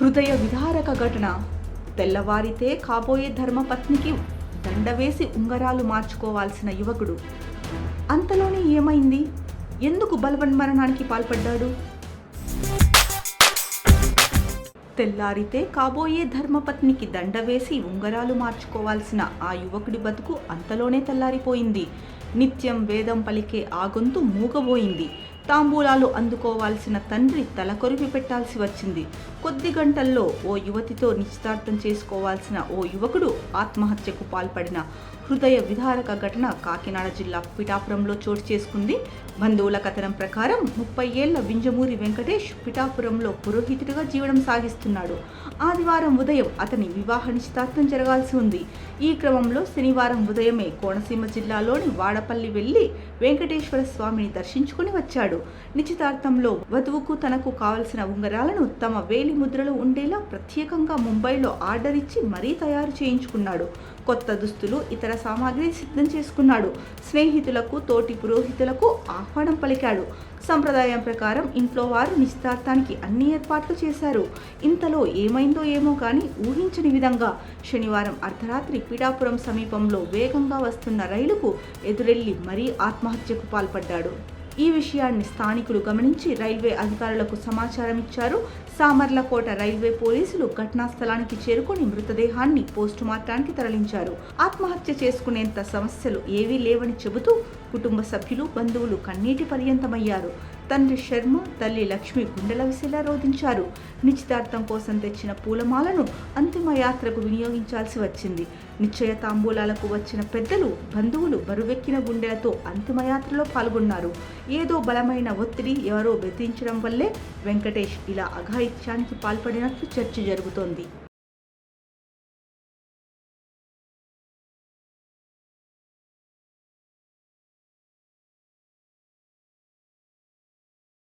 హృదయ విదారక ఘటన. తెల్లవారితే కాబోయే ధర్మపత్నికి దండవేసి ఉంగరాలు మార్చుకోవాల్సిన యువకుడు. అంతలోనే ఏమైంది? ఎందుకు బలవన్మరణానికి పాల్పడ్డాడు? తెల్లారితే కాబోయే ధర్మపత్నికి దండవేసి ఉంగరాలు మార్చుకోవాల్సిన ఆ యువకుడి బతుకు అంతలోనే తెల్లారిపోయింది. నిత్యం వేదం పలికే ఆ గొంతు మూగబోయింది. తాంబూలాలు అందుకోవాల్సిన తండ్రి తలకొరివి పెట్టాల్సి వచ్చింది. కొద్ది గంటల్లో ఓ యువతితో నిశ్చితార్థం చేసుకోవాల్సిన ఓ యువకుడు ఆత్మహత్యకు పాల్పడిన హృదయ విధారక ఘటన కాకినాడ జిల్లా పిఠాపురంలో చోటు చేసుకుంది. బంధువుల కథనం ప్రకారం ముప్పై ఏళ్ళ వింజమూరి వెంకటేష్ పిఠాపురంలో పురోహితుడిగా జీవనం సాగిస్తున్నాడు. ఆదివారం ఉదయం అతని వివాహ నిశ్చితార్థం జరగాల్సి ఉంది. ఈ క్రమంలో శనివారం ఉదయమే కోనసీమ జిల్లాలోని వాడపల్లి వెళ్ళి వెంకటేశ్వర స్వామిని దర్శించుకుని వచ్చాడు. నిశ్చితార్థంలో వధువుకు తనకు కావలసిన ఉంగరాలను తమ వేలి ముద్రలు ఉండేలా ప్రత్యేకంగా ముంబైలో ఆర్డర్ ఇచ్చి మరీ తయారు చేయించుకున్నాడు. కొత్త దుస్తులు ఇతర సామాగ్రి సిద్ధం చేసుకున్నాడు. స్నేహితులకు తోటి పురోహితులకు ఆహ్వానం పలికాడు. సంప్రదాయం ప్రకారం ఇంట్లో వారు నిశ్చితార్థానికి అన్ని ఏర్పాట్లు చేశారు. ఇంతలో ఏమైందో ఏమో కానీ ఊహించని విధంగా శనివారం అర్ధరాత్రి పీడాపురం సమీపంలో వేగంగా వస్తున్న రైలుకు ఎదురెళ్ళి మరీ ఆత్మహత్యకు పాల్పడ్డాడు. ఈ విషయాన్ని స్థానికులు గమనించి రైల్వే అధికారులకు సమాచారం ఇచ్చారు. సామర్లకోట రైల్వే పోలీసులు ఘటనా స్థలానికి చేరుకొని మృతదేహాన్ని పోస్టుమార్టానికి తరలించారు. ఆత్మహత్య చేసుకునేంత సమస్యలు ఏవీ లేవని చెబుతూ కుటుంబ సభ్యులు బంధువులు కన్నీటి పర్యంతమయ్యారు. తండ్రి శర్మ తల్లి లక్ష్మి గుండెల విసిలా రోధించారు. నిశ్చితార్థం కోసం తెచ్చిన పూలమాలను అంతిమ యాత్రకు వినియోగించాల్సి వచ్చింది. నిశ్చయ తాంబూలాలకు వచ్చిన పెద్దలు బంధువులు బరువెక్కిన గుండెలతో అంతిమయాత్రలో పాల్గొన్నారు. ఏదో బలమైన ఒత్తిడి ఎవరో బెదిరించడం వల్లే వెంకటేష్ ఇలా అఘాయిత్యానికి పాల్పడినట్లు చర్చ జరుగుతోంది.